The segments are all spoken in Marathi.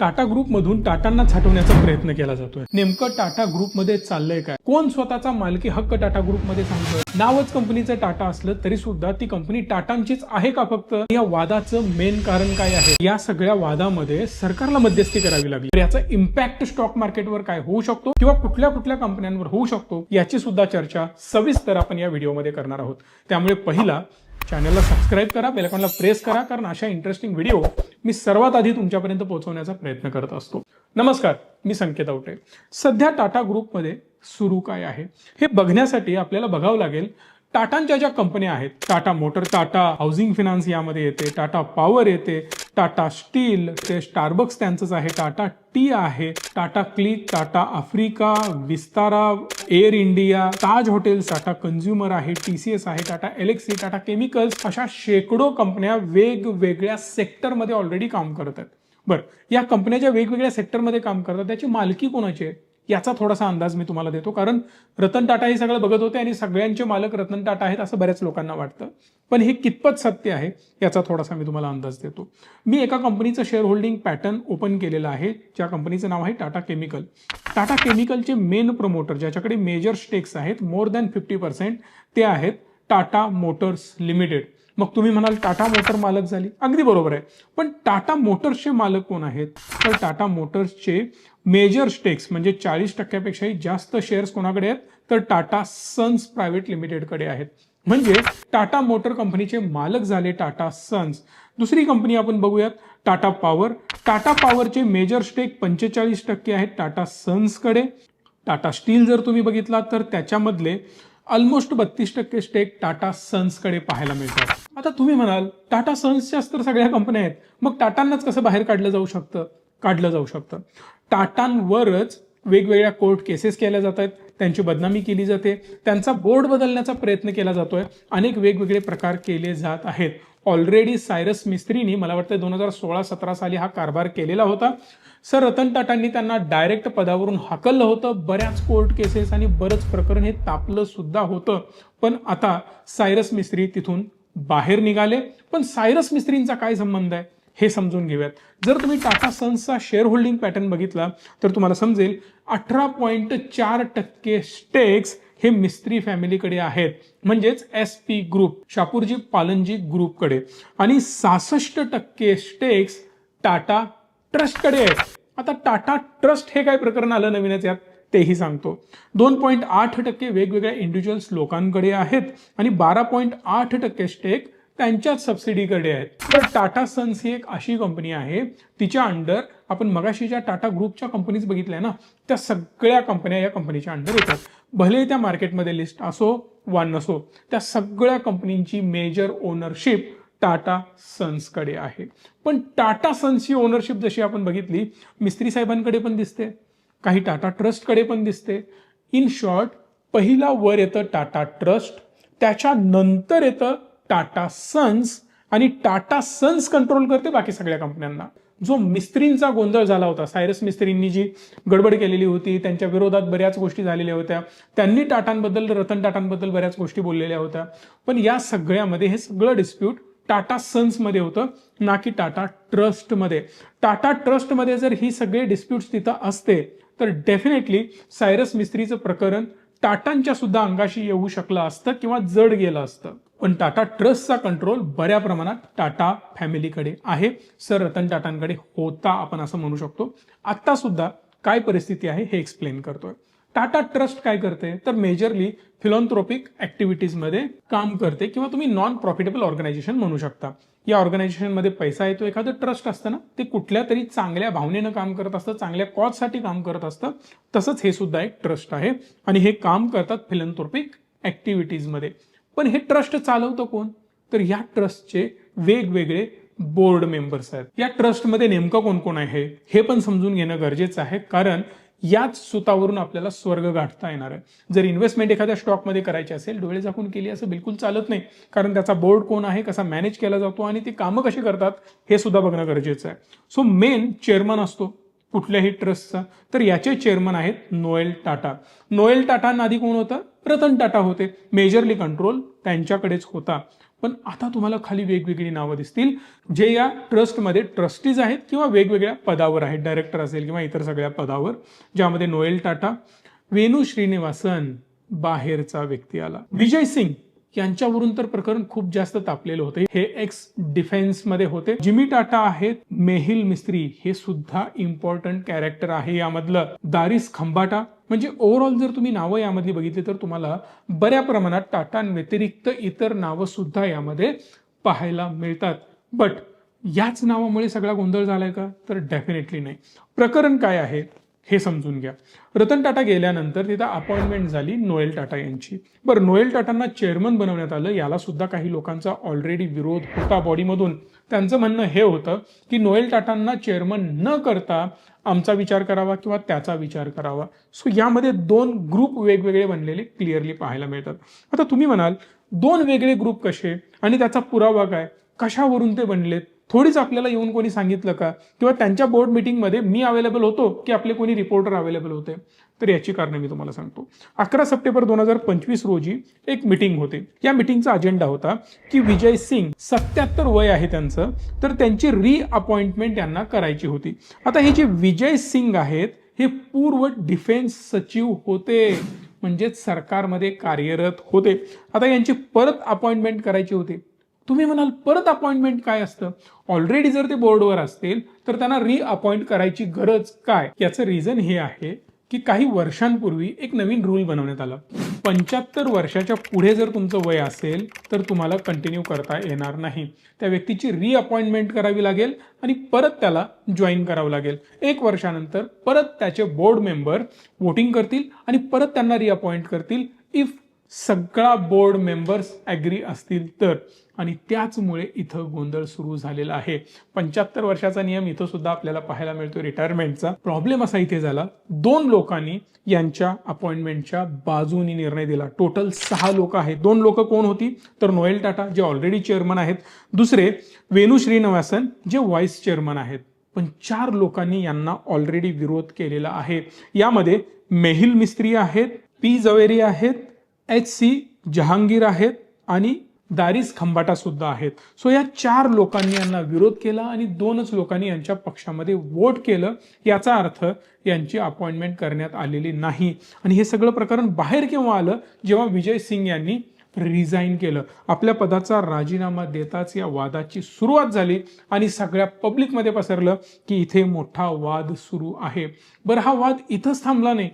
टाटा ग्रुपमधून टाटांना छाटवण्याचा प्रयत्न केला जातोय. नेमकं टाटा ग्रुपमध्ये चाललंय काय? कोण स्वतःचा मालकी हक्क टाटा ग्रुपमध्ये सांगतोय? नावच कंपनीचं टाटा असलं तरी सुद्धा ती कंपनी टाटांचीच आहे का फक्त? या वादाचं मेन कारण काय आहे? या सगळ्या वादामध्ये सरकारला मध्यस्थी करावी लागली. तर याचा इम्पॅक्ट स्टॉक मार्केटवर काय होऊ शकतो? किंवा कुठल्या कुठल्या कंपन्यांवर होऊ शकतो? याची सुद्धा चर्चा सविस्तर आपण या व्हिडिओमध्ये करणार आहोत. त्यामुळे पहिला चॅनलला सबस्क्राईब करा बेलकॉनला प्रेस करा कारण अशा इंटरेस्टिंग व्हिडिओ मी सर्वात आधी तुमच्यापर्यंत पोहोचवण्याचा प्रयत्न करत असतो. नमस्कार मी संकेत आवटे सध्या टाटा ग्रुपमध्ये सुरू काय आहे हे बघण्यासाठी आपल्याला बघावं लागेल टाटांच्या ज्या कंपन्या आहेत Tata motor Tata housing finance यामध्ये येते टाटा पॉवर येते टाटा स्टील ते स्टारबक्स त्यांचंच आहे टाटा टी आहे Tata Cliq Tata Africa Vistara Air India Taj Hotels Tata Consumer आहे टी सी एस आहे टाटा एलेक्सी टाटा केमिकल्स अशा शेकडो कंपन्या वेगवेगळ्या सेक्टरमध्ये ऑलरेडी काम करत आहेत बरं या कंपन्या ज्या वेगवेगळ्या सेक्टरमध्ये काम करतात त्याची मालकी कोणाची आहे? याचा थोडासा अंदाज मी तुम्हाला देतो. कारण रतन टाटा हे सगळं बघत होते आणि सगळ्यांचे मालक रतन टाटा आहेत असं बऱ्याच लोकांना वाटतं. पण हे कितपत सत्य आहे याचा थोडासा मी तुम्हाला अंदाज देतो. मी एका कंपनीचं शेअर होल्डिंग पॅटर्न ओपन केलेलं आहे. ज्या कंपनीचं नाव आहे टाटा केमिकल. टाटा केमिकलचे मेन प्रमोटर ज्याच्याकडे मेजर स्टेक्स आहेत मोर दॅन फिफ्टी पर्सेंट ते आहेत टाटा मोटर्स लिमिटेड. मग तुम्ही म्हणाल टाटा मोटर मालक झाली. अगदी बरोबर आहे. पण टाटा मोटर्सचे मालक कोण आहेत? तर टाटा मोटर्सचे मेजर स्टेक्स म्हणजे चाळीस टक्क्यापेक्षाही जास्त शेअर्स कोणाकडे आहेत? तर टाटा सन्स प्रायव्हेट लिमिटेडकडे आहेत. म्हणजे टाटा मोटर कंपनीचे मालक झाले टाटा सन्स. दुसरी कंपनी आपण बघूयात टाटा पॉवर. टाटा पॉवरचे मेजर स्टेक पंचेचाळीस टक्के आहेत टाटा सन्सकडे. टाटा स्टील जर तुम्ही बघितला तर त्याच्यामधले ऑलमोस्ट बत्तीस टक्के स्टेक टाटा सन्सकडे पाहायला मिळतात. आता तुम्ही म्हणाल टाटा सन्सच्याच तर सगळ्या कंपन्या आहेत. मग टाटांनाच कसं बाहेर काढलं जाऊ शकतं? काढलं जाऊ शकतं. टाटांवरच वेगवेगळ्या कोर्ट केसेस केल्या जात आहेत. त्यांची बदनामी केली जाते. त्यांचा बोर्ड बदलण्याचा प्रयत्न केला जातोय. अनेक वेगवेगळे प्रकार केले जात आहेत. ऑलरेडी सायरस मिस्त्रीनी मला वाटतं दोन हजार सोळा सतरा साली हा कारभार केलेला होता. सर रतन टाटांनी त्यांना डायरेक्ट पदावरून हाकललं होतं. बऱ्याच कोर्ट केसेस आणि बरंच प्रकरण हे तापलं सुद्धा होतं. पण आता सायरस मिस्त्री तिथून बाहेर निघाले. पण सायरस मिस्त्रींचा काय संबंध आहे? हे समजून घेऊयात. जर तुम्ही टाटा सन्सचा शेअर होल्डिंग पॅटर्न बघितला तर तुम्हाला समजेल अठरा पॉईंट चार टक्के स्टेक्स हे मिस्त्री फॅमिलीकडे आहेत. म्हणजेच S P group Shapoorji Pallonji ग्रुपकडे आणि सहासष्ट टक्के स्टेक्स टाटा ट्रस्टकडे आहेत. आता टाटा ट्रस्ट हे काय प्रकरण आलं नवीनच यात? तेही सांगतो. दोन पॉईंट आठ टक्के वेगवेगळ्या इंडिव्हिज्युअल्स लोकांकडे आहेत आणि बारा पॉईंट आठ टक्के स्टेक त्यांच्याच सबसिडीकडे आहेत. तर टाटा सन्स ही एक अशी कंपनी आहे तिच्या अंडर आपण मगाशी ज्या टाटा ग्रुपच्या कंपनीज बघितल्या ना त्या सगळ्या कंपन्या या कंपनीच्या अंडर येतात. भले त्या मार्केटमध्ये लिस्ट असो वा नसो त्या सगळ्या कंपनींची मेजर ओनरशिप टाटा सन्सकडे आहे. पण टाटा सन्सची ओनरशिप जशी आपण बघितली मिस्त्री साहेबांकडे पण दिसते. काही टाटा ट्रस्टकडे पण दिसते. इन शॉर्ट पहिला वर येतं टाटा ट्रस्ट त्याच्यानंतर येतं टाटा सन्स आणि टाटा सन्स कंट्रोल करते बाकी सगळ्या कंपन्यांना. जो मिस्त्रींचा गोंधळ झाला होता सायरस मिस्त्रींनी जी गडबड केलेली होती त्यांच्या विरोधात बऱ्याच गोष्टी झालेल्या होत्या. त्यांनी टाटांबद्दल रतन टाटांबद्दल बऱ्याच गोष्टी बोललेल्या होत्या. पण या सगळ्यामध्ये हे सगळं डिस्प्यूट टाटा सन्समध्ये होतं ना की टाटा ट्रस्टमध्ये. टाटा ट्रस्टमध्ये जर ही सगळे डिस्प्यूट्स तिथं असते तर डेफिनेटली सायरस मिस्त्रीचं प्रकरण टाटांच्या सुद्धा अंगाशी येऊ शकलं असतं किंवा जड गेलं असतं. पण टाटा ट्रस्टचा कंट्रोल बऱ्या प्रमाणात टाटा फॅमिलीकडे आहे. सर रतन टाटांकडे होता आपण असं म्हणू शकतो. आत्ता सुद्धा काय परिस्थिती आहे हे एक्सप्लेन करतोय. टाटा ट्रस्ट काय करते? तर मेजरली फिलॉन्थ्रोपिक ऍक्टिव्हिटीजमध्ये काम करते किंवा तुम्ही नॉन प्रॉफिटेबल ऑर्गनायझेशन म्हणू शकता. या ऑर्गनायझेशनमध्ये पैसा येतो एखादं ट्रस्ट असतं ना ते कुठल्या तरी चांगल्या भावनेनं काम करत असतं चांगल्या कॉजसाठी काम करत असतं. तसंच हे सुद्धा एक ट्रस्ट आहे. आणि हे काम करतात फिलॉन्थ्रोपिक ऍक्टिव्हिटीजमध्ये पण हे ट्रस्ट चालवतं कोण? तर या ट्रस्टचे वेगवेगळे बोर्ड मेंबर्स आहेत. या ट्रस्टमध्ये नेमकं कोण कोण आहे हे पण समजून घेणं गरजेचं आहे. कारण याच सुतावरून आपल्याला स्वर्ग गाठता येणार आहे. जर इन्व्हेस्टमेंट एखाद्या स्टॉकमध्ये करायची असेल डोळे झाकून केली असं बिलकुल चालत नाही. कारण त्याचा बोर्ड कोण आहे कसा मॅनेज केला जातो आणि ती कामं कशी करतात हे सुद्धा बघणं गरजेचं आहे. सो मेन चेअरमन असतो कुठल्याही ट्रस्टचा तर याचे चेअरमन आहेत नोएल टाटा. नोएल टाटा आधी कोण होतं? रतन टाटा होते. मेजरली कंट्रोल त्यांच्याकडेच होता. पण आता तुम्हाला खाली वेगवेगळी नावं दिसतील जे या ट्रस्टमध्ये ट्रस्टीज आहेत किंवा वेगवेगळ्या पदावर आहेत डायरेक्टर असेल किंवा इतर सगळ्या पदावर ज्यामध्ये नोएल टाटा वेणू श्रीनिवासन बाहेरचा व्यक्ती आला. विजय सिंग यांच्यावरून तर प्रकरण खूप जास्त तापलेलं होते. हे एक्स डिफेन्समध्ये होते. जिमी टाटा आहेत मेहिल मिस्त्री हे सुद्धा इम्पॉर्टंट कॅरेक्टर आहे यामधलं. दारिस खंबाटा म्हणजे ओव्हरऑल जर तुम्ही नावं यामधली बघितली तर तुम्हाला बऱ्या प्रमाणात टाटांव्यतिरिक्त इतर नावं सुद्धा यामध्ये पाहायला मिळतात. बट याच नावामुळे सगळा गोंधळ झालाय का? तर डेफिनेटली नाही. प्रकरण काय आहे? हे समजून घ्या. रतन टाटा गेल्यानंतर तिथं अपॉइंटमेंट झाली नोएल टाटा यांची. बरं नोएल टाटांना चेअरमन बनवण्यात आलं याला सुद्धा काही लोकांचा ऑलरेडी विरोध होता बॉडीमधून त्यांचं म्हणणं हे होतं की नोएल टाटांना चेअरमन न करता आमचा विचार करावा किंवा त्याचा विचार करावा. सो यामध्ये दोन ग्रुप वेगवेगळे बनलेले क्लिअरली पाहायला मिळतात. आता तुम्ही म्हणाल दोन वेगळे ग्रुप कसे? आणि त्याचा पुरावा काय? कशावरून ते बनलेत? थोडीच आपल्याला येऊन कोणी सांगितलं का? किंवा त्यांच्या बोर्ड मीटिंगमध्ये मी अवेलेबल होतो की आपले कोणी रिपोर्टर अवेलेबल होते? तर याची कारणं मी तुम्हाला सांगतो. अकरा सप्टेंबर दोन हजार पंचवीस रोजी एक मिटिंग होते. या मिटिंगचा अजेंडा होता की विजय सिंग सत्याहत्तर वय आहे त्यांचं तर त्यांची रिअपॉइंटमेंट यांना करायची होती. आता हे जे विजय सिंग आहेत हे पूर्व डिफेन्स सचिव होते. म्हणजेच सरकारमध्ये कार्यरत होते. आता यांची परत अपॉइंटमेंट करायची होती. तुम्ही म्हणाल परत अपॉइंटमेंट काय असतं? ऑलरेडी जर ते बोर्डवर असतील तर त्यांना रिअपॉइंट करायची गरज काय? याचं रिझन हे आहे की काही वर्षांपूर्वी एक नवीन रूल बनवण्यात आला. पंच्याहत्तर वर्षाच्या पुढे जर तुमचं वय असेल तर तुम्हाला कंटिन्यू करता येणार नाही. त्या व्यक्तीची रिअपॉइंटमेंट करावी लागेल आणि परत त्याला जॉईन करावं लागेल. एक वर्षानंतर परत त्याचे बोर्ड मेंबर वोटिंग करतील आणि परत त्यांना रिअपॉइंट करतील इफ सगळा बोर्ड मेंबर्स ॲग्री असतील तर. आणि त्याचमुळे इथं गोंधळ सुरू झालेला आहे. पंच्याहत्तर वर्षाचा नियम इथं सुद्धा आपल्याला पाहायला मिळतो रिटायरमेंटचा प्रॉब्लेम असा इथे झाला. दोन लोकांनी यांच्या अपॉइंटमेंटच्या बाजूनी निर्णय दिला. टोटल सहा लोक आहेत. दोन लोक कोण होती? तर नोएल टाटा जे ऑलरेडी चेअरमन आहेत. दुसरे वेणू श्रीनिवासन जे व्हाईस चेअरमन आहेत. पण चार लोकांनी यांना ऑलरेडी विरोध केलेला आहे. यामध्ये मेहिल मिस्त्री आहेत पी जवेरी आहेत एच सी जहांगीर आहेत आणि दारिस खंबाटा सुद्धा आहेत. सो या चार लोकांनी यांना विरोध केला आणि दोनच लोकांनी यांच्या पक्षामध्ये वोट केलं. याचा अर्थ यांची अपॉइंटमेंट करण्यात आलेली नाही. आणि हे सगळं प्रकरण बाहेर केव्हा आलं? जेव्हा विजय सिंग यांनी रिझाईन केलं. आपल्या पदाचा राजीनामा देताच या वादाची सुरुवात झाली आणि सगळ्या पब्लिकमध्ये पसरलं की इथे मोठा वाद सुरू आहे. बरं हा वाद इथंच थांबला नाही.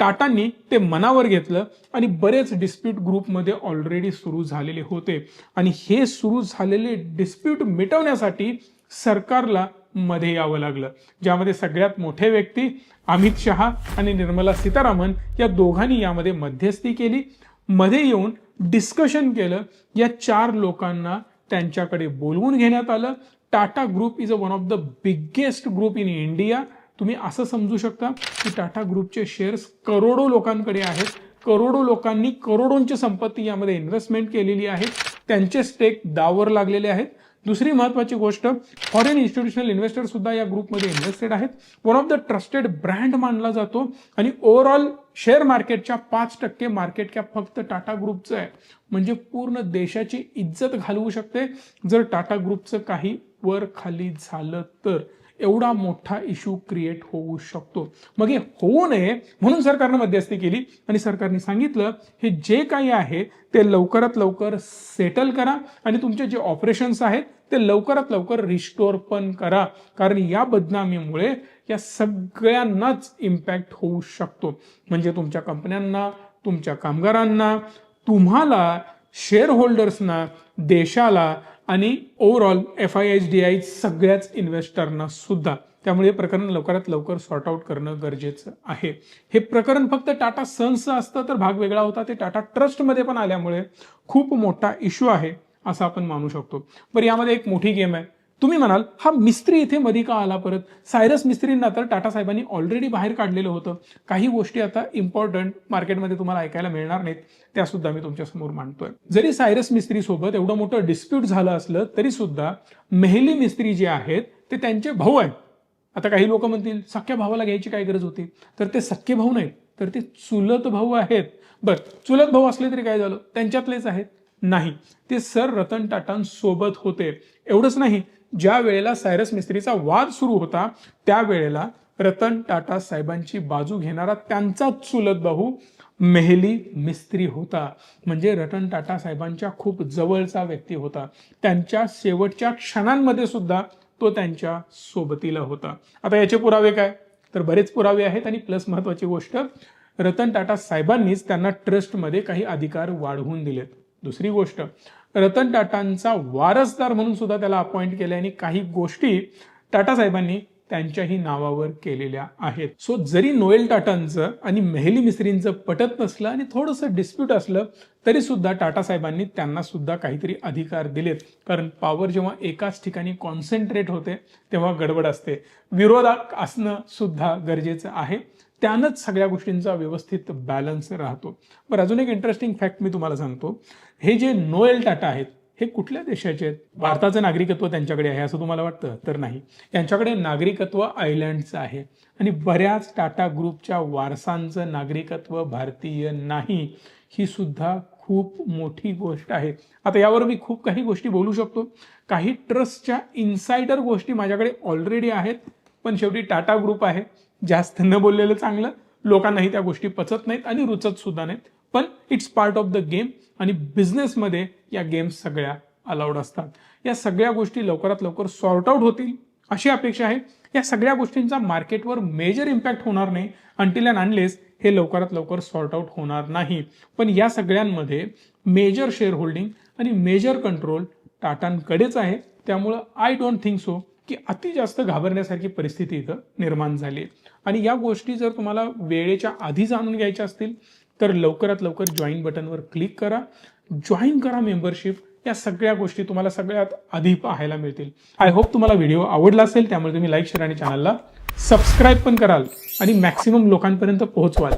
टाटांनी ते मनावर घेतलं आणि बरेच डिस्प्यूट ग्रुपमध्ये ऑलरेडी सुरू झालेले होते. आणि हे सुरू झालेले डिस्प्यूट मिटवण्यासाठी सरकारला मध्ये यावं लागलं. ज्यामध्ये सगळ्यात मोठे व्यक्ती अमित शहा आणि निर्मला सीतारामन या दोघांनी यामध्ये मध्यस्थी केली. मध्ये येऊन डिस्कशन केलं. या चार लोकांना त्यांच्याकडे बोलवून घेण्यात आलं. Tata group is a one of the biggest group in India तुम्ही असं समजू शकता की टाटा ग्रुपचे शेअर्स करोडो लोकांकडे आहेत. करोडो लोकांनी करोडोंची संपत्ती यामध्ये इन्व्हेस्टमेंट केलेली आहे. त्यांचे स्टेक दावर लागलेले आहेत. दुसरी महत्वाची गोष्ट फॉरेन इन्स्टिट्यूशनल इन्व्हेस्टर सुद्धा या ग्रुपमध्ये इन्व्हेस्टेड आहेत. One of the trusted brand मानला जातो आणि ओव्हरऑल शेअर मार्केटच्या पाच टक्के मार्केट कॅप फक्त टाटा ग्रुपचं आहे. म्हणजे पूर्ण देशाची इज्जत घालवू शकते. जर टाटा ग्रुपचं काही वर खाली झालं तर. एवढा मोठा इश्यू क्रिएट होऊ शकतो. मग हे होऊ नये म्हणून सरकारनं मध्यस्थी केली आणि सरकारने सांगितलं हे जे काही आहे ते लवकरात लवकर सेटल करा आणि तुमचे जे ऑपरेशन्स आहेत ते लवकरात लवकर रिस्टोर पण करा. कारण या बदनामीमुळे या सगळ्यांनाच इम्पॅक्ट होऊ शकतो. म्हणजे तुमच्या कंपन्यांना तुमच्या कामगारांना तुम्हाला शेअर होल्डर्सना देशाला आणि overall F I H D I सगळ्याच इन्व्हेस्टरना सुद्धा. त्यामुळे हे प्रकरण लवकरात लवकर सॉर्ट आउट करणं गरजेचं आहे. हे प्रकरण फक्त टाटा सन्सचं असतं तर भाग वेगळा होता. ते टाटा ट्रस्टमध्ये पण आल्यामुळे खूप मोठा इश्यू आहे असं आपण मानू शकतो. बरं यामध्ये एक मोठी गेम आहे. तुम्ही म्हणाल हा मिस्त्री इथे मध्ये का आला परत? सायरस मिस्त्रींना तर टाटा साहेबांनी ऑलरेडी बाहेर काढलेलं होतं. काही गोष्टी आता इम्पॉर्टंट मार्केटमध्ये तुम्हाला ऐकायला मिळणार नाहीत. त्या सुद्धा मी तुमच्यासमोर मांडतोय. जरी सायरस मिस्त्री सोबत एवढं मोठं डिस्प्यूट झालं असलं तरी सुद्धा मेहली मिस्त्री जे आहेत ते त्यांचे भाऊ आहेत. आता काही लोक म्हणतील सख्या भावाला घ्यायची काय गरज होती? तर ते सख्खे भाऊ नाहीत. तर ते चुलत भाऊ आहेत. बर चुलत भाऊ असले तरी काय झालं? त्यांच्यातलेच आहेत? नाही. ते सर रतन टाटांसोबत होते. एवढंच नाही ज्या वेळेला सायरस मिस्त्रीचा वाद सुरू होता त्यावेळेला रतन टाटा साहेबांची बाजू घेणारा त्यांचाच चुलत भाऊ मेहली मिस्त्री होता. म्हणजे रतन टाटा साहेबांच्या खूप जवळचा व्यक्ती होता. त्यांच्या शेवटच्या क्षणांमध्ये सुद्धा तो त्यांच्या सोबतीला होता. आता याचे पुरावे काय? तर बरेच पुरावे आहेत आणि प्लस महत्वाची गोष्ट रतन टाटा साहेबांनीच त्यांना ट्रस्टमध्ये काही अधिकार वाढवून दिलेत. दुसरी गोष्ट रतन टाटांचा वारसदार म्हणून सुद्धा त्याला अपॉइंट केले आणि काही गोष्टी टाटा साहेबांनी त्यांच्याही नावावर केलेल्या आहेत. सो जरी नोएल टाटांचं आणि मेहली मिस्त्रींचं पटत नसलं आणि थोडंसं डिस्प्यूट असलं तरी सुद्धा टाटा साहेबांनी त्यांना सुद्धा काहीतरी अधिकार दिलेत. कारण पॉवर जेव्हा एकाच ठिकाणी कॉन्सन्ट्रेट होते तेव्हा गडबड असते. विरोधात असणं सुद्धा गरजेचं आहे. त्यानंच सगळ्या गोष्टींचा व्यवस्थित बॅलन्स राहतो. बरं अजून एक इंटरेस्टिंग फॅक्ट मी तुम्हाला सांगतो. हे जे नोएल टाटा आहेत हे कुठल्या देशाचे आहेत? भारताचं नागरिकत्व त्यांच्याकडे आहे असं तुम्हाला वाटतं? तर नाही. त्यांच्याकडे नागरिकत्व आयलँडचं आहे. आणि बऱ्याच टाटा ग्रुपच्या वारसांचं नागरिकत्व भारतीय नाही ही सुद्धा खूप मोठी गोष्ट आहे. आता यावर मी खूप काही गोष्टी बोलू शकतो. काही ट्रस्टच्या इन्सायडर गोष्टी माझ्याकडे ऑलरेडी आहेत पण शेवटी टाटा ग्रुप आहे. जास्त न बोललेलं चांगलं. लोकांनाही त्या गोष्टी पचत नाहीत आणि रुचत सुद्धा नाहीत. पण it's part of the game आणि बिझनेसमध्ये या गेम्स सगळ्या अलाउड असतात. या सगळ्या गोष्टी लवकरात लवकर सॉर्ट आउट होतील अशी अपेक्षा आहे. या सगळ्या गोष्टींचा मार्केटवर मेजर इम्पॅक्ट होणार नाही. अंटिल अँड अनलेस हे लवकरात लवकर सॉर्ट आउट होणार नाही. पण या सगळ्यांमध्ये मेजर शेअर होल्डिंग आणि मेजर कंट्रोल टाटांकडेच आहे. त्यामुळं आय डोंट थिंक सो की अति जास्त घाबरण्यासारखी परिस्थिती इथं निर्माण झाली आहे. आणि या गोष्टी जर तुम्हाला वेळेच्या आधी जाणून घ्यायच्या असतील तर लवकरात लवकर जॉईन बटनवर क्लिक करा. जॉईन करा मेंबरशिप या सगळ्या गोष्टी तुम्हाला सगळ्यात आधी पाहायला मिळतील. आय होप तुम्हाला व्हिडिओ आवडला असेल त्यामुळे तुम्ही लाईक शेअर आणि चॅनलला सबस्क्राईब पण कराल आणि मॅक्सिमम लोकांपर्यंत पोहोचवाल.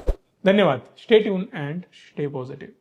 धन्यवाद. Stay tune and stay positive